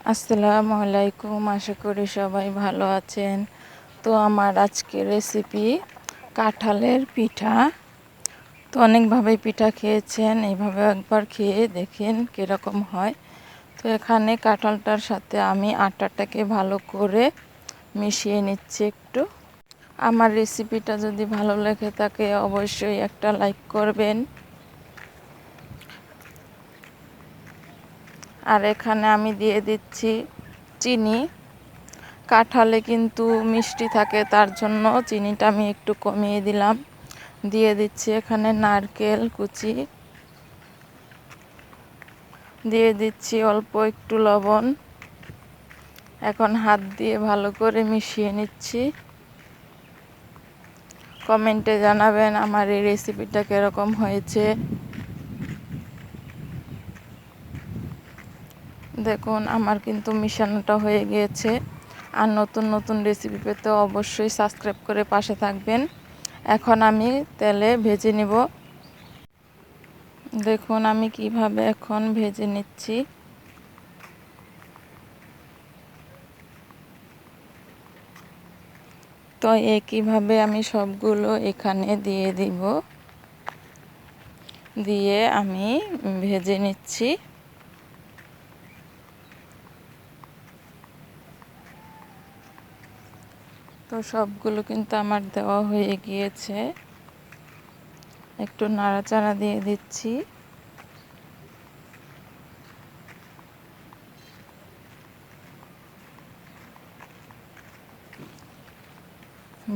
আসসালামু আলাইকুম, আশা করি সবাই ভালো আছেন। তো আমার আজকের রেসিপি কাঁঠালের পিঠা। তো অনেকভাবে পিঠা খেয়েছেন, এইভাবে একবার খেয়ে দেখেন কীরকম হয়। তো এখানে কাঁঠালটার সাথে আমি আটাটাকে ভালো করে মিশিয়ে নিচ্ছি একটু। আমার রেসিপিটা যদি ভালো লেগে থাকে, অবশ্যই একটা লাইক করবেন। আর এখানে আমি দিয়ে দিচ্ছি চিনি। কাঁঠালে কিন্তু মিষ্টি থাকে, তার জন্য চিনিটা আমি একটু কমিয়ে দিলাম। দিয়ে দিচ্ছি এখানে নারকেল কুচি। দিয়ে দিচ্ছি অল্প একটু লবণ। এখন হাত দিয়ে ভালো করে মিশিয়ে নিচ্ছি। কমেন্টে জানাবেন আমার এই রেসিপিটা কীরকম হয়েছে। দেখুন, আমার কিন্তু মিশানোটা হয়ে গিয়েছে। আর নতুন নতুন রেসিপি পেতে অবশ্যই সাবস্ক্রাইব করে পাশে থাকবেন। এখন আমি তেলে ভেজে নিব। দেখুন, আমি কীভাবে এখন ভেজে নিচ্ছি। তো একইভাবে আমি সবগুলো এখানে দিয়ে দিব। দিয়ে আমি ভেজে নিচ্ছি। তো সবগুলো কিন্তু আমার দেওয়া হয়ে গিয়েছে। একটু নাড়াচাড়া দিয়ে দিচ্ছি।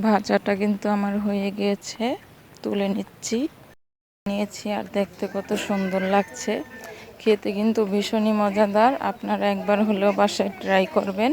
ভাজাটা কিন্তু আমার হয়ে গিয়েছে, তুলে নিচ্ছি। নিয়েছি আর দেখতে কত সুন্দর লাগছে। খেতে কিন্তু ভীষণই মজাদার, আপনারা একবার হলেও বাসায় ট্রাই করবেন।